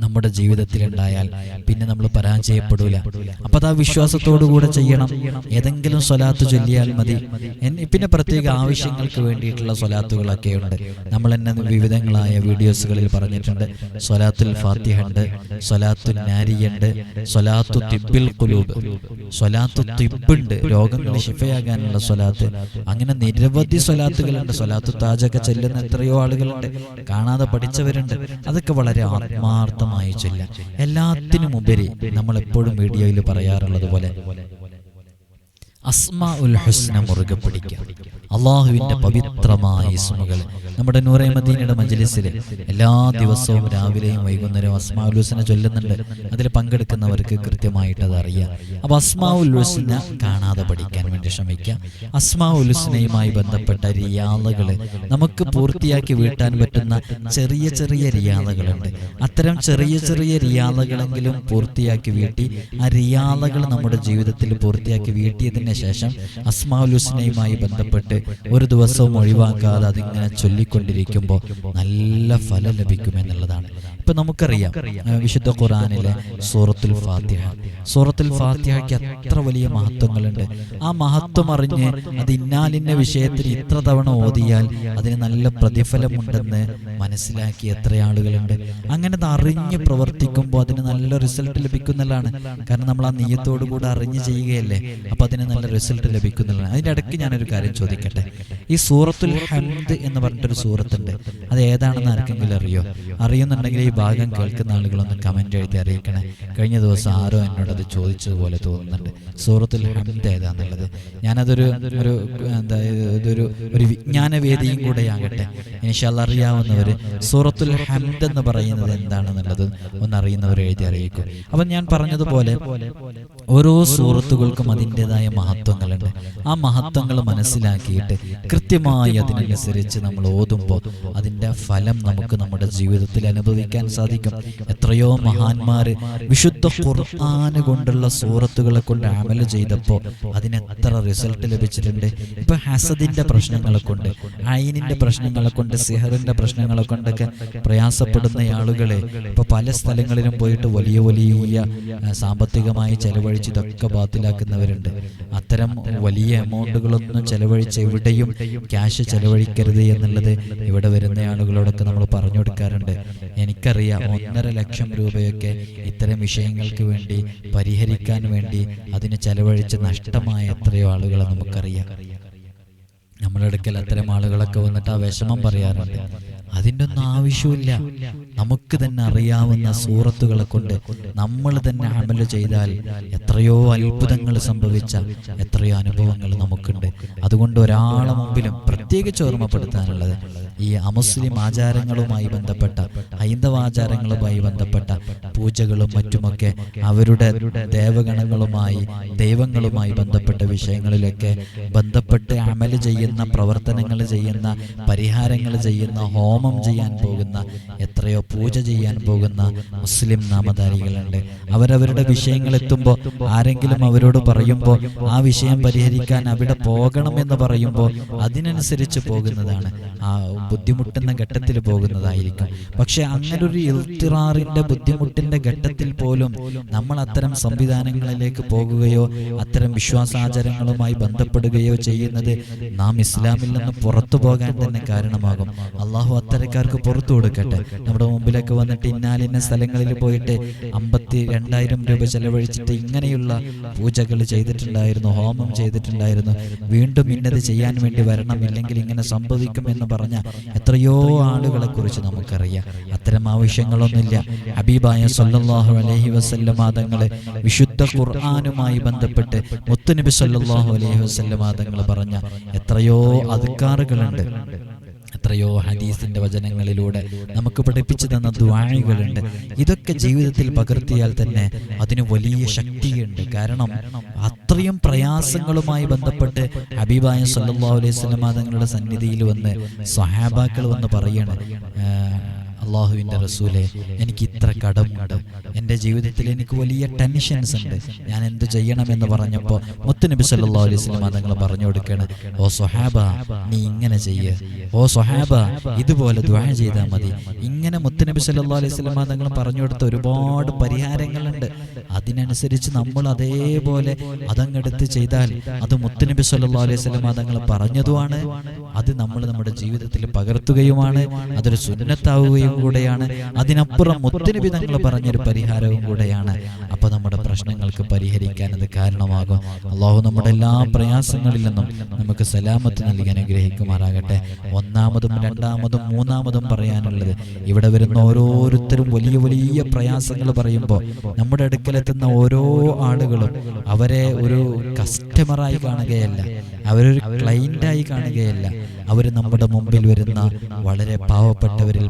നമ്മുടെ ജീവിതത്തിൽ ഉണ്ടായാൽ പിന്നെ നമ്മൾ പരാജയപ്പെടൂല. അപ്പൊ അത് ആ വിശ്വാസത്തോടു കൂടെ ചെയ്യണം. ഏതെങ്കിലും സ്വലാത്ത് ചൊല്ലിയാൽ മതി. പിന്നെ പ്രത്യേക ആവശ്യങ്ങൾക്ക് വേണ്ടിയിട്ടുള്ള സ്വലാത്തുകളൊക്കെ ഉണ്ട്. നമ്മൾ എന്നെ വിവിധങ്ങളായ വീഡിയോസുകളിൽ പറഞ്ഞിട്ടുണ്ട്. സ്വലാത്തുൽ ഫാത്തിഹ ഉണ്ട് സ്വലാത്തുൽ നാരിയുണ്ട് സ്വലാത്തു തിബിൽ കുലൂബ് സ്വലാത്തു തിബുണ്ട് രോഗങ്ങൾ ശിഫയാകാനുള്ള സ്വലാത്ത്. അങ്ങനെ നിരവധി സ്വലാത്തുകളുണ്ട്. സ്വലാത്തു താജൊക്കെ ചെല്ലുന്ന എത്രയോ ആളുകളുണ്ട്. കാണാതെ പഠിച്ചവരുണ്ട്. അതൊക്കെ വളരെ ആത്മാർത്ഥമായ ചൊല്ല ചൊല്ലാം എല്ലാത്തിനും ഉപരി നമ്മൾ എപ്പോഴും വീഡിയോയിൽ പറയാറുള്ളത് പോലെ. അസ്മാ ഉൽ ഹുസ്ന മുറുകെ പിടിക്കുക. അള്ളാഹുവിന്റെ പവിത്രമായ ഇസ്മുകൾ നമ്മുടെ നൂറേ മദീനയുടെ മജ്ലിസിൽ എല്ലാ ദിവസവും രാവിലെയും വൈകുന്നേരവും അസ്മാഉൽ ഹുസ്ന ചൊല്ലുന്നുണ്ട്. അതിൽ പങ്കെടുക്കുന്നവർക്ക് കൃത്യമായിട്ട് അത് അറിയാം. അപ്പോൾ അസ്മാഉൽ ഹുസ്ന കാണാതെ പഠിക്കാൻ വേണ്ടി ശ്രമിക്കുക. അസ്മാഉൽ ഹുസ്നയുമായി ബന്ധപ്പെട്ട റിയാദകൾ നമുക്ക് പൂർത്തിയാക്കി വീട്ടാൻ പറ്റുന്ന ചെറിയ ചെറിയ റിയാദകളുണ്ട്. അത്തരം ചെറിയ ചെറിയ റിയാദകളെങ്കിലും പൂർത്തിയാക്കി വീട്ടി ആ റിയാദകൾ നമ്മുടെ ജീവിതത്തിൽ പൂർത്തിയാക്കി വീട്ടിയതിന് ശേഷം അസ്മാഉൽ ഹുസ്നയുമായി ബന്ധപ്പെട്ട് ഒരു ദിവസവും ഒഴിവാക്കാതെ അതിങ്ങനെ ചൊല്ലിക്കൊണ്ടിരിക്കുമ്പോൾ നല്ല ഫലം ലഭിക്കുമെന്നുള്ളതാണ്. ഇപ്പൊ നമുക്കറിയാം വിശുദ്ധ ഖുറാനിലെ സൂറത്തുൽ ഫാത്തിഹ. സൂറത്തുൽ ഫാത്തിഹയ്ക്ക് അത്ര വലിയ മഹത്വങ്ങളുണ്ട്. ആ മഹത്വം അറിഞ്ഞ് അത് ഇന്നാലിന്ന വിഷയത്തിൽ ഇത്ര തവണ ഓതിയാൽ അതിന് നല്ല പ്രതിഫലമുണ്ടെന്ന് മനസ്സിലാക്കി എത്ര ആളുകളുണ്ട്. അങ്ങനെ അത് അറിഞ്ഞ് പ്രവർത്തിക്കുമ്പോൾ അതിന് നല്ല റിസൾട്ട് ലഭിക്കുന്നതാണ് കാരണം നമ്മൾ ആ നീയത്തോടു കൂടെ അറിഞ്ഞ് ചെയ്യുകയല്ലേ? അപ്പൊ അതിന് നല്ല റിസൾട്ട് ലഭിക്കുന്നുള്ള. അതിന്റെ ഇടയ്ക്ക് ഞാനൊരു കാര്യം ചോദിക്കട്ടെ? ഈ സൂറത്തുൽ ഹംദ് എന്ന് പറഞ്ഞിട്ടൊരു സൂറത്തുണ്ട്. അത് ഏതാണെന്ന് ആർക്കെങ്കിലും അറിയോ? അറിയുന്നുണ്ടെങ്കിൽ ഈ ഭാഗം കേൾക്കുന്ന ആളുകളൊന്ന് കമന്റ് എഴുതി അറിയിക്കണേ. കഴിഞ്ഞ ദിവസം ആരോ എന്നോട് അത് ചോദിച്ചതുപോലെ തോന്നുന്നുണ്ട്. സൂറത്തുൽ ഹംദ് ഏതാന്നുള്ളത്? ഞാനതൊരു ഒരു എന്താ ഇതൊരു ഒരു വിജ്ഞാന വേദിയും കൂടെ ആകട്ടെ ഇൻഷാല്ല അറിയാവുന്നവർ സൂറത്തുൽ ഹംദ് എന്ന് പറയുന്നത് എന്താണെന്നുള്ളത് ഒന്ന് അറിയുന്നവർ എഴുതി അറിയിക്കും. അപ്പം ഞാൻ പറഞ്ഞതുപോലെ ഓരോ സൂറത്തുകൾക്കും അതിന്റെതായ മഹത്വങ്ങളുണ്ട്. ആ മഹത്വങ്ങൾ മനസ്സിലാക്കിയിട്ട് കൃത്യമായി അതിനനുസരിച്ച് നമ്മൾ ഓതുമ്പോൾ അതിന്റെ ഫലം നമുക്ക് നമ്മുടെ ജീവിതത്തിൽ അനുഭവിക്കാൻ സാധിക്കും. എത്രയോ മഹാന്മാർ വിശുദ്ധ ഖുർആന് കൊണ്ടുള്ള സൂറത്തുകളെ കൊണ്ട് അമൽ ചെയ്തപ്പോൾ അതിന് എത്ര റിസൾട്ട് ലഭിച്ചിട്ടുണ്ട്? ഇപ്പൊ ഹസദിന്റെ പ്രശ്നങ്ങളെ കൊണ്ട് ഐനിന്റെ പ്രശ്നങ്ങളെ കൊണ്ട് സിഹറിന്റെ പ്രശ്നങ്ങളെ കൊണ്ടൊക്കെ പ്രയാസപ്പെടുന്ന ആളുകളെ ഇപ്പൊ പല സ്ഥലങ്ങളിലും പോയിട്ട് വലിയ വലിയ സാമ്പത്തികമായി ചെലവഴിച്ച് ഇതൊക്കെ ബാത്തിലാക്കുന്നവരുണ്ട്. അത്തരം വലിയ എമൗണ്ടുകളൊന്നും ചെലവഴിച്ച് എവിടെയും ക്യാഷ് ചെലവഴിക്കരുത് എന്നുള്ളത് ഇവിടെ വരുന്ന ആളുകളോടൊക്കെ നമ്മൾ പറഞ്ഞു കൊടുക്കാറുണ്ട്. എനിക്കറിയാം ഒന്നര ലക്ഷം രൂപയൊക്കെ ഇത്തരം വിഷയങ്ങൾക്ക് വേണ്ടി പരിഹരിക്കാൻ വേണ്ടി അതിന് ചെലവഴിച്ച് നഷ്ടമായ എത്രയോ ആളുകളെ നമുക്കറിയാം. നമ്മളെടുക്കൽ അത്തരം ആളുകളൊക്കെ വന്നിട്ട് ആ വിഷമം പറയാറുണ്ട്. അതിന്റെ ഒന്നും ആവശ്യമില്ല. നമുക്ക് തന്നെ അറിയാവുന്ന സൂറത്തുകളെ കൊണ്ട് നമ്മൾ തന്നെ അമൽ ചെയ്താൽ എത്രയോ അത്ഭുതങ്ങൾ സംഭവിച്ച എത്രയോ അനുഭവങ്ങൾ നമുക്കുണ്ട്. അതുകൊണ്ട് ഒരാളെ മുമ്പിലും പ്രത്യേകിച്ച് ഓർമ്മപ്പെടുത്താനുള്ളത് ഈ അമുസ്ലിം ആചാരങ്ങളുമായി ബന്ധപ്പെട്ട ഹൈന്ദവാചാരങ്ങളുമായി ബന്ധപ്പെട്ട പൂജകളും മറ്റുമൊക്കെ അവരുടെ ദേവഗണങ്ങളുമായി ദൈവങ്ങളുമായി ബന്ധപ്പെട്ട വിഷയങ്ങളിലൊക്കെ ബന്ധപ്പെട്ട് അമൽ ചെയ്യുന്ന പ്രവർത്തനങ്ങൾ ചെയ്യുന്ന പരിഹാരങ്ങൾ ചെയ്യുന്ന ഹോമം ചെയ്യാൻ പോകുന്ന എത്രയോ പൂജ ചെയ്യാൻ പോകുന്ന മുസ്ലിം നാമധാരികളുണ്ട്. അവരവരുടെ വിഷയങ്ങൾ എത്തുമ്പോൾ ആരെങ്കിലും അവരോട് പറയുമ്പോൾ ആ വിഷയം പരിഹരിക്കാൻ അവിടെ പോകണമെന്ന് പറയുമ്പോൾ അതിനനുസരിച്ച് പോകുന്നതാണ്. ആ ബുദ്ധിമുട്ടുന്ന ഘട്ടത്തിൽ പോകുന്നതായിരിക്കും. പക്ഷെ അങ്ങനൊരു ഒരു ഇൽത്തിറാറിന്റെ ബുദ്ധിമുട്ടിന്റെ ഘട്ടത്തിൽ പോലും നമ്മൾ അത്തരം സംവിധാനങ്ങളിലേക്ക് പോകുകയോ അത്തരം വിശ്വാസാചാരങ്ങളുമായി ബന്ധപ്പെടുകയോ ചെയ്യുന്നത് നാം ഇസ്ലാമിൽ നിന്ന് പുറത്തു പോകാൻ തന്നെ കാരണമാകും. അള്ളാഹു അത്തരക്കാർക്ക് പുറത്തു കൊടുക്കട്ടെ. നമ്മുടെ മുമ്പിലേക്ക് വന്നിട്ട് ഇന്നാലിന്ന സ്ഥലങ്ങളിൽ പോയിട്ട് അമ്പത്തി രണ്ടായിരം രൂപ ചെലവഴിച്ചിട്ട് ഇങ്ങനെയുള്ള പൂജകൾ ചെയ്തിട്ടുണ്ടായിരുന്നു ഹോമം ചെയ്തിട്ടുണ്ടായിരുന്നു. വീണ്ടും ഇന്നത് ചെയ്യാൻ വേണ്ടി വരണം ഇല്ലെങ്കിൽ ഇങ്ങനെ സംഭവിക്കും എന്ന് പറഞ്ഞ എത്രയോ ആളുകളെ കുറിച്ച് നമുക്കറിയാം. അത്തരം ആവശ്യങ്ങളൊന്നുമില്ല. ഹബീബായ സല്ലാഹു അലഹി വസല്ലമ തങ്ങളെ വിശുദ്ധ ഖുർആാനുമായി ബന്ധപ്പെട്ട് മുത്തുനബി സല്ലാഹു അലഹി വസല്ലമ തങ്ങൾ പറഞ്ഞ എത്രയോ അധികാറുകളുണ്ട് എത്രയോ ഹദീസിന്റെ വചനങ്ങളിലൂടെ നമുക്ക് പഠിപ്പിച്ചു തന്ന ദ്വാഴികളുണ്ട് ഇതൊക്കെ ജീവിതത്തിൽ പകർത്തിയാൽ തന്നെ അതിന് വലിയ ശക്തിയുണ്ട്. കാരണം അത്രയും പ്രയാസങ്ങളുമായി ബന്ധപ്പെട്ട് ഹബീബായ സല്ലാ അലൈഹി വസല്ലമ തങ്ങളുടെ സന്നിധിയിൽ വന്ന് സഹാബാക്കൾ വന്ന് പറയാണ്. "ആ, അള്ളാഹുവിന്റെ റസൂലെ എനിക്ക് ഇത്ര കടമുണ്ട്. എന്റെ ജീവിതത്തിൽ എനിക്ക് വലിയ ടെൻഷൻസ് ഉണ്ട്. ഞാൻ എന്ത് ചെയ്യണമെന്ന് പറഞ്ഞപ്പോൾ മുത്തുനബി സല്ലാ അലൈഹി വസല്ലം തങ്ങൾ പറഞ്ഞു കൊടുക്കണം ഓ സൊഹാബ നീ ഇങ്ങനെ ചെയ്യ്. ഓ സൊഹാബ ഇതുപോലെ ദ്വാ ചെയ്താൽ മതി. ഇങ്ങനെ മുത്തുനബി സല്ലാ അലൈഹി വസല്ലം തങ്ങൾ പറഞ്ഞു കൊടുത്ത ഒരുപാട് പരിഹാരങ്ങളുണ്ട്. അതിനനുസരിച്ച് നമ്മൾ അതേപോലെ അതങ്ങെടുത്ത് ചെയ്താൽ അത് മുത്തുനബി സല്ലാ അലൈഹി വസല്ലം തങ്ങൾ പറഞ്ഞതുമാണ്. അത് നമ്മൾ നമ്മുടെ ജീവിതത്തിൽ പകർത്തുകയുമാണ്. അതൊരു സുന്നത്താവുകയും കൂടെയാണ്. അതിനപ്പുറം ഒത്തിരി തങ്ങൾ പറഞ്ഞൊരു പരിഹാരവും കൂടെയാണ്. അപ്പോൾ നമ്മുടെ പ്രശ്നങ്ങൾക്ക് പരിഹരിക്കാൻ അത് കാരണമാകും. അള്ളാഹു നമ്മുടെ എല്ലാ പ്രയാസങ്ങളിൽ നിന്നും നമുക്ക് സലാമത്ത് നൽകി അനുഗ്രഹിക്കുമാറാകട്ടെ. ഒന്നാമതും രണ്ടാമതും മൂന്നാമതും പറയാനുള്ളത് ഇവിടെ വരുന്ന ഓരോരുത്തരും വലിയ വലിയ പ്രയാസങ്ങൾ പറയുമ്പോൾ നമ്മുടെ അടുക്കലെത്തുന്ന ഓരോ ആളുകളും അവരെ ഒരു കസ്റ്റമറായി കാണുകയല്ല. അവരൊരു ക്ലൈന്റായി കാണുകയല്ല. അവർ നമ്മുടെ മുമ്പിൽ വരുന്ന വളരെ പാവപ്പെട്ടവരിൽ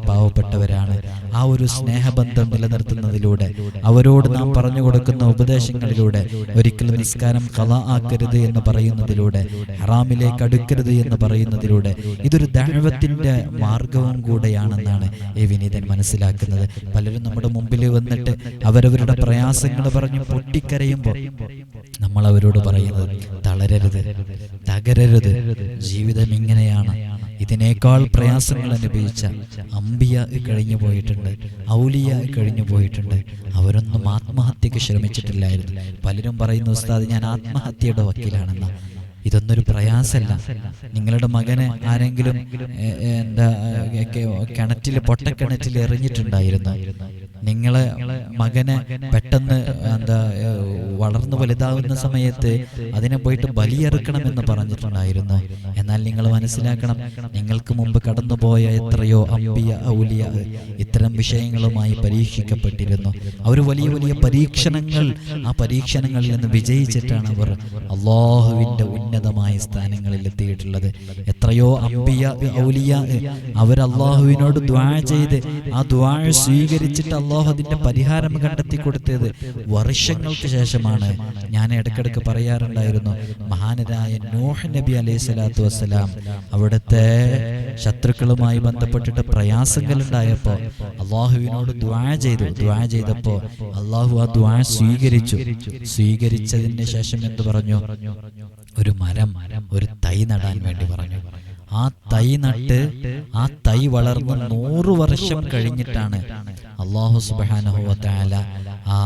പാവപ്പെട്ടവരാണ് ആ ഒരു സ്നേഹബന്ധം നിലനിർത്തുന്നതിലൂടെ അവരോട് നാം പറഞ്ഞു കൊടുക്കുന്ന ഉപദേശങ്ങളിലൂടെ ഒരിക്കലും നിസ്കാരം കല ആക്കരുത് എന്ന് പറയുന്നതിലൂടെ ഹറാമിലേക്ക് അടുക്കരുത് എന്ന് പറയുന്നതിലൂടെ ഇതൊരു ദൈവത്തിന്റെ മാർഗവും കൂടെയാണെന്നാണ് ഈ വിനീതൻ മനസ്സിലാക്കുന്നത്. പലരും നമ്മുടെ മുമ്പിൽ വന്നിട്ട് അവരവരുടെ പ്രയാസങ്ങൾ പറഞ്ഞ് പൊട്ടിക്കരയുമ്പോൾ നമ്മൾ അവരോട് പറയുന്നത് തളരരുത് തകരരുത്. ജീവിതം ഇങ്ങനെയാണ്. ഇതിനേക്കാൾ പ്രയാസങ്ങൾ അനുഭവിച്ച അമ്പിയ കഴിഞ്ഞു പോയിട്ടുണ്ട് ഔലിയ കഴിഞ്ഞു പോയിട്ടുണ്ട്. അവരൊന്നും ആത്മഹത്യക്ക് ശ്രമിച്ചിട്ടില്ലായിരുന്നു. പലരും പറയുന്നു ഉസ്താദ് ഞാൻ ആത്മഹത്യയുടെ വക്കീലാണെന്ന. ഇതൊന്നൊരു പ്രയാസമല്ല. നിങ്ങളുടെ മകനെ ആരെങ്കിലും എന്താ കിണറ്റിൽ പൊട്ടക്കിണറ്റിൽ എറിഞ്ഞിട്ടുണ്ടായിരുന്നു. നിങ്ങളെ മകനെ പെട്ടെന്ന് എന്താ വളർന്നു വലുതാവുന്ന സമയത്ത് അതിനെ പോയിട്ട് ബലിയെറുക്കണമെന്ന് പറഞ്ഞിട്ടുണ്ടായിരുന്നു. എന്നാൽ നിങ്ങൾ മനസ്സിലാക്കണം നിങ്ങൾക്ക് മുമ്പ് കടന്നുപോയ എത്രയോ അമ്പിയ ഔലിയ ഇത്തരം വിഷയങ്ങളുമായി പരീക്ഷിക്കപ്പെട്ടിരുന്നു. അവർ വലിയ വലിയ പരീക്ഷണങ്ങൾ ആ പരീക്ഷണങ്ങളിൽ നിന്ന് വിജയിച്ചിട്ടാണ് അവർ അള്ളാഹുവിന്റെ ഉന്നതമായ സ്ഥാനങ്ങളിൽ എത്തിയിട്ടുള്ളത്. എത്രയോ അമ്പിയ ഔലിയ അവർ അള്ളാഹുവിനോട് ദ്വാ ചെയ്ത് ആ ദ്വാ സ്വീകരിച്ചിട്ട് അള്ളാഹു അതിന്റെ പരിഹാരം കണ്ടെത്തി കൊടുത്തത് വർഷങ്ങൾക്ക് ശേഷമാണ്. ഞാൻ ഇടയ്ക്കിടയ്ക്ക് പറയാറുണ്ടായിരുന്നു മഹാനരായ നോഹ നബി അലൈഹി സ്വലാത്തു വസ്സലാം അവിടുത്തെ ശത്രുക്കളുമായി ബന്ധപ്പെട്ടിട്ട് പ്രയാസങ്ങൾ ഉണ്ടായപ്പോൾ അള്ളാഹുവിനോട് ദ്വാ ചെയ്തു. ദ്വാ ചെയ്തപ്പോൾ അള്ളാഹു ആ ദ്വാ സ്വീകരിച്ചു. സ്വീകരിച്ചതിന് ശേഷം എന്ത് പറഞ്ഞു? ഒരു മരം ഒരു തൈ നടാൻ വേണ്ടി പറഞ്ഞു. ആ തൈ നട്ട് ആ തൈ വളർന്ന് നൂറു വർഷം കഴിഞ്ഞിട്ടാണ് അള്ളാഹു സുബാനഹുല ആ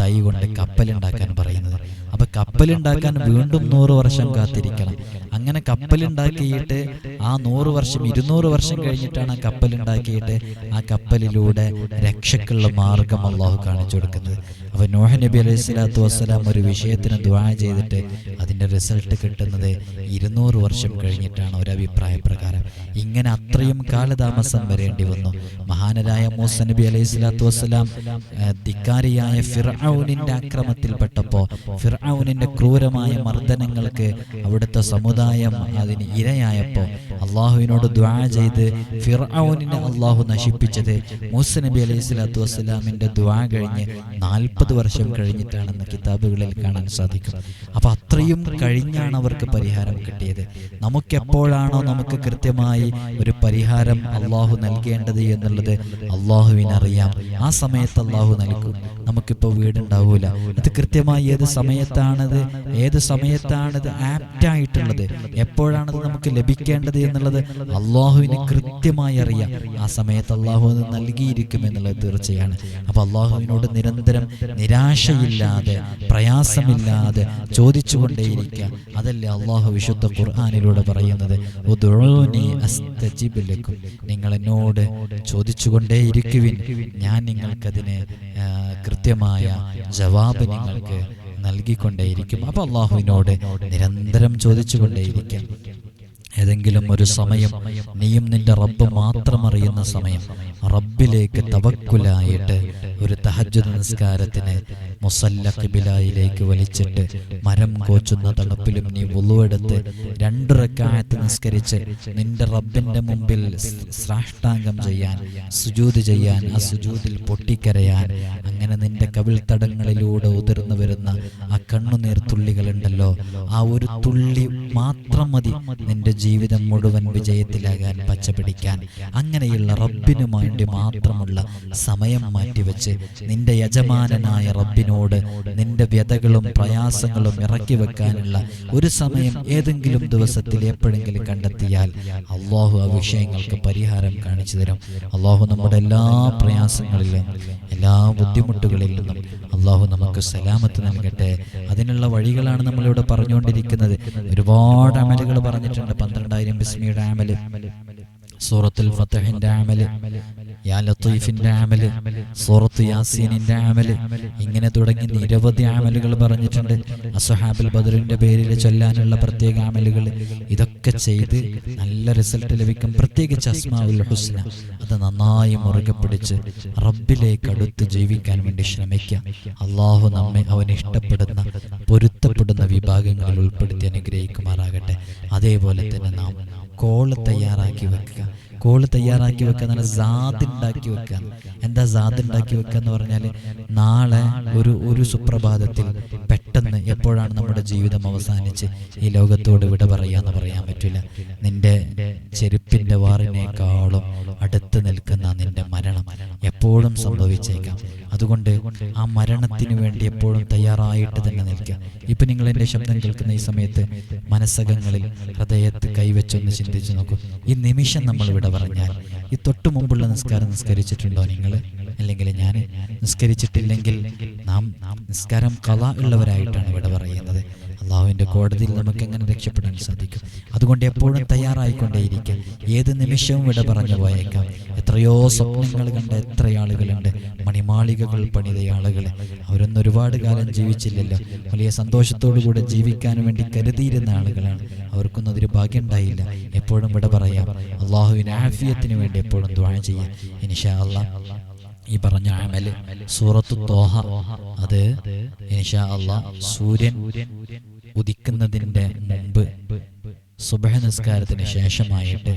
തൈ കൊണ്ട് കപ്പലുണ്ടാക്കാൻ പറയുന്നത്. അപ്പൊ കപ്പലുണ്ടാക്കാൻ വീണ്ടും നൂറ് വർഷം കാത്തിരിക്കണം. അങ്ങനെ കപ്പലുണ്ടാക്കിയിട്ട് ആ നൂറ് വർഷം ഇരുന്നൂറ് വർഷം കഴിഞ്ഞിട്ടാണ് ആ കപ്പലുണ്ടാക്കിയിട്ട് ആ കപ്പലിലൂടെ രക്ഷക്കുള്ള മാർഗം അള്ളാഹു കാണിച്ചു കൊടുക്കുന്നത്. അപ്പൊ നോഹ നബി അലൈഹി സ്വലാത്തു വസ്സലാം ഒരു വിഷയത്തിന് ദ്വാ ചെയ്തിട്ട് അതിന്റെ റിസൾട്ട് കിട്ടുന്നത് ഇരുന്നൂറ് വർഷം കഴിഞ്ഞിട്ടാണ് ഒരു അഭിപ്രായ പ്രകാരം. ഇങ്ങനെ അത്രയും കാലതാമസം വരേണ്ടി വന്നു. മഹാനരായ മൂസ നബി അലൈഹി സ്വലാത്തു വസ്സലാം ധിക്കാരിയായ ഫിർ ആക്രമത്തിൽപ്പെട്ടപ്പോ ഫിർഔനിന്റെ ക്രൂരമായ മർദ്ദനങ്ങൾക്ക് അവിടുത്തെ സമുദായം അതിന് ഇരയായപ്പോൾ അള്ളാഹുവിനോട് ദ്വാ ചെയ്ത് ഫിറൗനിനെ അള്ളാഹു നശിപ്പിച്ചത് മൂസ നബി അലൈഹി സ്വലാത്തു വസ്സലാമിന്റെ ദ്വാ കഴിഞ്ഞ് നാൽപ്പത് വർഷം കഴിഞ്ഞിട്ടാണെന്ന് കിതാബുകളിൽ കാണാൻ സാധിക്കും. അപ്പൊ അത്രയും കഴിഞ്ഞാണ് അവർക്ക് പരിഹാരം കിട്ടിയത്. നമുക്കെപ്പോഴാണോ നമുക്ക് കൃത്യമായി ഒരു പരിഹാരം അള്ളാഹു നൽകേണ്ടത് എന്നുള്ളത് അള്ളാഹുവിനറിയാം. ആ സമയത്ത് അള്ളാഹു നൽകും. നമുക്കിപ്പോൾ വീടുണ്ടാവൂല. അത് കൃത്യമായി ഏത് സമയത്താണത് ഏത് സമയത്താണത് ആപ്റ്റായിട്ടുള്ളത്? എപ്പോഴാണത് നമുക്ക് ലഭിക്കേണ്ടത് എന്നുള്ളത് അള്ളാഹുവിന് കൃത്യമായി അറിയാം. ആ സമയത്ത് അള്ളാഹു അത് നൽകിയിരിക്കും എന്നുള്ളത് തീർച്ചയാണ്. അപ്പൊ അള്ളാഹുവിനോട് നിരന്തരം നിരാശയില്ലാതെ പ്രയാസമില്ലാതെ ചോദിച്ചുകൊണ്ടേയിരിക്കുക. അതല്ലേ അള്ളാഹു വിശുദ്ധ ഖുർആാനിലൂടെ പറയുന്നത്? നിങ്ങൾ എന്നോട് ചോദിച്ചുകൊണ്ടേയിരിക്കുവിൻ. ഞാൻ നിങ്ങൾക്കതിന് കൃത്യമായ ജവാബ് നിങ്ങൾക്ക് നൽകിക്കൊണ്ടേയിരിക്കും. അപ്പൊ അള്ളാഹുവിനോട് നിരന്തരം ചോദിച്ചുകൊണ്ടേയിരിക്കാം. ഏതെങ്കിലും ഒരു സമയം നീയും നിന്റെ റബ്ബ് മാത്രം അറിയുന്ന സമയം റബ്ബിലേക്ക് തവക്കുലായിട്ട് ഒരു തഹജ്ജുദ് നിസ്കാരത്തിന് മുസല്ല കിബിലായിലേക്ക് വലിച്ചിട്ട് മരം കോച്ചുന്ന തണുപ്പിലും നീ വുളുവെടുത്ത് രണ്ട് റക്കായത്ത് നിസ്കരിച്ച് നിന്റെ റബ്ബിന്റെ മുമ്പിൽ സ്രാഷ്ടാംഗം ചെയ്യാൻ സുജൂത് ചെയ്യാൻ ആ സുജൂതിൽ പൊട്ടിക്കരയാൻ അങ്ങനെ നിന്റെ കവിൾ തടങ്ങളിലൂടെ ഉതിർന്നു വരുന്ന ആ കണ്ണുനീർ തുള്ളികളുണ്ടല്ലോ ആ ഒരു തുള്ളി മാത്രം മതി നിന്റെ ജീവിതം മുഴുവൻ വിജയത്തിലാകാൻ പച്ചപിടിക്കാൻ. അങ്ങനെയുള്ള റബ്ബിനു വേണ്ടി മാത്രമുള്ള സമയം മാറ്റിവെച്ച് നിന്റെ യജമാനനായ റബ്ബിനോട് നിന്റെ വ്യതകളും പ്രയാസങ്ങളും ഇറക്കി വെക്കാനുള്ള ഒരു സമയം ഏതെങ്കിലും ദിവസത്തിൽ എപ്പോഴെങ്കിലും കണ്ടെത്തിയാൽ അള്ളാഹു ആ വിഷയങ്ങൾക്ക് പരിഹാരം കാണിച്ചു തരും. അള്ളാഹു നമ്മുടെ എല്ലാ പ്രയാസങ്ങളിലും എല്ലാ ബുദ്ധിമുട്ടുകളിൽ നിന്നും അള്ളാഹു നമുക്ക് സലാമത്ത് നൽകട്ടെ. അതിനുള്ള വഴികളാണ് നമ്മളിവിടെ പറഞ്ഞുകൊണ്ടിരിക്കുന്നത്. ഒരുപാട് അമലുകൾ പറഞ്ഞിട്ടുണ്ട്. പന്ത്രണ്ടായിരം ബിസ്മിയുടെ അമൽ സൂറത്തുൽ ഫത്തഹിന്റെ അമൽ ലത്തീഫിന്റെ അമൽ സൂറത്ത് യാസീനിന്റെ അമൽ ഇങ്ങനെ തുടങ്ങി നിരവധി അമലുകൾ പറഞ്ഞിട്ടുണ്ട്. അസുഹാബിൽ ബദറിന്റെ പേരിൽ ചൊല്ലാനുള്ള പ്രത്യേക അമലുകൾ ഇതൊക്കെ ചെയ്ത് നല്ല റിസൾട്ട് ലഭിക്കും. പ്രത്യേകിച്ച് അസ്മാഉൽ ഹുസ്ന. അത് നന്നായി മുറുകെ പിടിച്ച് റബ്ബിലേക്ക് അടുത്ത് ജീവിക്കാൻ വേണ്ടി ശ്രമിക്കുക. അള്ളാഹു നമ്മെ അവൻ ഇഷ്ടപ്പെടുന്ന പൊരുത്തപ്പെടുന്ന വിഭാഗങ്ങളിൽ ഉൾപ്പെടുത്തി അനുഗ്രഹിക്കുമാറാകട്ടെ. അതേപോലെ തന്നെ നാം കോൾ തയ്യാറാക്കി വെക്കുക. കോൾ തയ്യാറാക്കി വെക്കുക എന്നാൽ സാദ് ഉണ്ടാക്കി വെക്കുക. എന്താ സാദ് ഉണ്ടാക്കി വെക്കുക എന്ന് പറഞ്ഞാൽ നാളെ ഒരു ഒരു സുപ്രഭാതത്തിൽ പെട്ടെന്ന് എപ്പോഴാണ് നമ്മുടെ ജീവിതം അവസാനിച്ച് ഈ ലോകത്തോട് വിട പറയാന്ന് പറയാൻ പറ്റില്ല. നിന്റെ ചെരുപ്പിന്റെ വാറിനേക്കാളും അടുത്ത് നിൽക്കുന്ന നിന്റെ മരണം എപ്പോഴും സംഭവിച്ചേക്കാം. അതുകൊണ്ട് ആ മരണത്തിന് വേണ്ടി എപ്പോഴും തയ്യാറായിട്ട് തന്നെ നിൽക്കുക. ഇപ്പൊ നിങ്ങൾ എന്റെ ശബ്ദം കേൾക്കുന്ന ഈ സമയത്ത് മനസ്സകങ്ങളിൽ ഹൃദയത്ത് കൈവച്ചൊന്ന് ചിന്തിച്ചു നോക്കൂ. ഈ നിമിഷം നമ്മൾ ഇവിടെ പറഞ്ഞാൽ ഈ തൊട്ടു മുമ്പുള്ള നിസ്കാരം നിസ്കരിച്ചിട്ടുണ്ടോ നിങ്ങൾ? അല്ലെങ്കിൽ ഞാൻ നിസ്കരിച്ചിട്ടില്ലെങ്കിൽ നാം നിസ്കാരം കല ഉള്ളവരായിട്ടാണ് ഇവിടെ പറയുന്നത്. അള്ളാഹുവിന്റെ കോടതിയിൽ നമുക്ക് എങ്ങനെ രക്ഷപ്പെടാൻ സാധിക്കും? അതുകൊണ്ട് എപ്പോഴും തയ്യാറായിക്കൊണ്ടേയിരിക്കാം. ഏത് നിമിഷവും വിട പറഞ്ഞു പോയേക്കാം. എത്രയോ സ്വപ്നങ്ങൾ കണ്ട എത്ര ആളുകളുണ്ട്. മണിമാളികകൾ പണിത ആളുകൾ അവരൊന്നും ഒരുപാട് കാലം ജീവിച്ചില്ലല്ലോ. വലിയ സന്തോഷത്തോടു കൂടെ ജീവിക്കാൻ വേണ്ടി കരുതിയിരുന്ന ആളുകളാണ്. അവർക്കൊന്നും അതൊരു ഭാഗ്യം ഉണ്ടായില്ല. എപ്പോഴും വിട പറയാം. അള്ളാഹുവിന് ആഫിയത്തിന് വേണ്ടി എപ്പോഴും ദ്വാഴ ചെയ്യാം. ഇനിഷാ അള്ളാഹ് ഈ പറഞ്ഞ അമൽ സൂറത്തു തോഹ. അത് ഇൻഷാ അള്ളാ സൂര്യൻ ഉദിക്കുന്നതിന്റെ മുമ്പ് സുബഹ നിസ്കാരത്തിന് ശേഷമായിട്ട്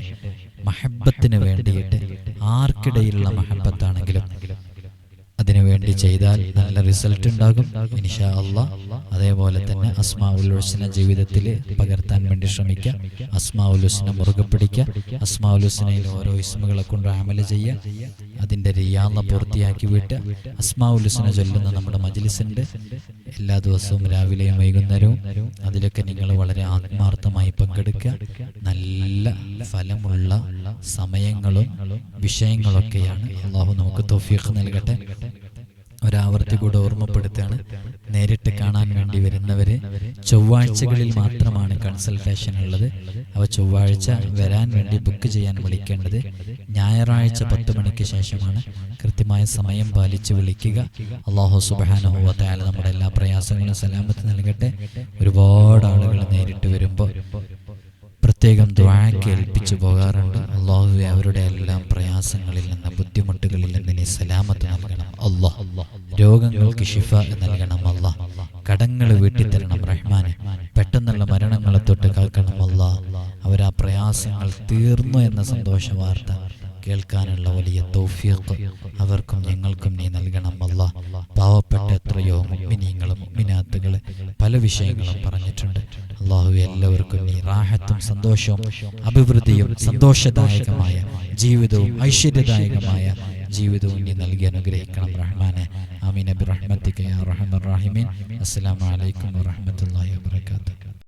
മഹബത്തിന് വേണ്ടിയിട്ട് ആർക്കിടയിലുള്ള മഹബത്താണെങ്കിലും അതിനു വേണ്ടി ചെയ്താൽ നല്ല റിസൾട്ട് ഉണ്ടാകും. ഇൻഷാ അതേപോലെ തന്നെ അസ്മാ ഉൽഹുസ്ന ജീവിതത്തിൽ പകർത്താൻ വേണ്ടി ശ്രമിക്കുക. അസ്മാ ഉൽഹുസ്ന മുറുകെ പിടിക്കുക. അസ്മാ ഉൽഹുസ്നയിൽ ഓരോ ഇസ്മുകളെ കൊണ്ട് അമൽ ചെയ്യുക. അതിന്റെ റിയാള പൂർത്തിയാക്കി വിട്ട് അസ്മാവുലുസിനെ ചൊല്ലുന്ന നമ്മുടെ മജിലിസിന്റെ എല്ലാ ദിവസവും രാവിലെയും വൈകുന്നേരവും അതിലൊക്കെ നിങ്ങൾ വളരെ ആത്മാർത്ഥമായി പങ്കെടുക്കുക നല്ല ഫലമുള്ള സമയങ്ങളും വിഷയങ്ങളൊക്കെയാണ്. അള്ളാഹു നമുക്ക് തൊഫീഖ് നൽകട്ടെ. ഒരാവർത്തി കൂടെ ഓർമ്മപ്പെടുത്തുകയാണ്. നേരിട്ട് കാണാൻ വേണ്ടി വരുന്നവരെ ചൊവ്വാഴ്ചകളിൽ മാത്രമാണ് കൺസൾട്ടേഷൻ ഉള്ളത് അവ ചൊവ്വാഴ്ച വരാൻ വേണ്ടി ബുക്ക് ചെയ്യാൻ വിളിക്കേണ്ടത് ഞായറാഴ്ച പത്ത് മണിക്ക് ശേഷമാണ്. കൃത്യമായ സമയം പാലിച്ച് വിളിക്കുക. അള്ളാഹു സുബാനുഭവത്തായാലും നമ്മുടെ എല്ലാ പ്രയാസങ്ങളും സലാമത്ത് നൽകട്ടെ. ഒരുപാട് ആളുകൾ നേരിട്ട് വരുമ്പോൾ പ്രത്യേകം ദ്വാഴയ്ക്ക് ഏൽപ്പിച്ചു പോകാറുണ്ട്. അള്ളാഹു അവരുടെ എല്ലാം പ്രയാസങ്ങളിൽ നിന്ന് ബുദ്ധിമുട്ടുകളിൽ നിന്ന് സലാമത്ത് നൽകണം. അള്ളാഹ് രോഗങ്ങൾക്ക് ഷിഫ നൽകണം അല്ല. കടങ്ങൾ വീട്ടിത്തരണം റഹ്മാനെ. പെട്ടെന്നുള്ള മരണങ്ങളെ തൊട്ട് കാക്കണം അള്ളാഹ് അവരാ പ്രയാസങ്ങൾ തീർന്നു എന്ന സന്തോഷ വാർത്ത കേൾക്കാനുള്ള വലിയ തൗഫീഖ് അവർക്കും ഞങ്ങൾക്കും നീ നൽകണം അല്ല. പാവപ്പെട്ട എത്രയോ മുഗ്മിനീങ്ങളും മുഗ്മിനാത്തുകൾ പല വിഷയങ്ങളും പറഞ്ഞിട്ടുണ്ട്. അള്ളാഹു എല്ലാവർക്കും നീ റാഹത്തും സന്തോഷവും അഭിവൃദ്ധിയും സന്തോഷദായകമായ ജീവിതവും ഐശ്വര്യദായകമായ ജീവിതവും നീ നൽകി അനുഗ്രഹിക്കണം റഹ്മാനെ. ആമീൻ അബ്ബി റഹ്മത്തിക്ക് യാ റഹ്മൻ റഹീമീൻ അസ്സലാമു അലൈക്കും വറഹ്മത്തുള്ളാഹി വബറകാതുഹു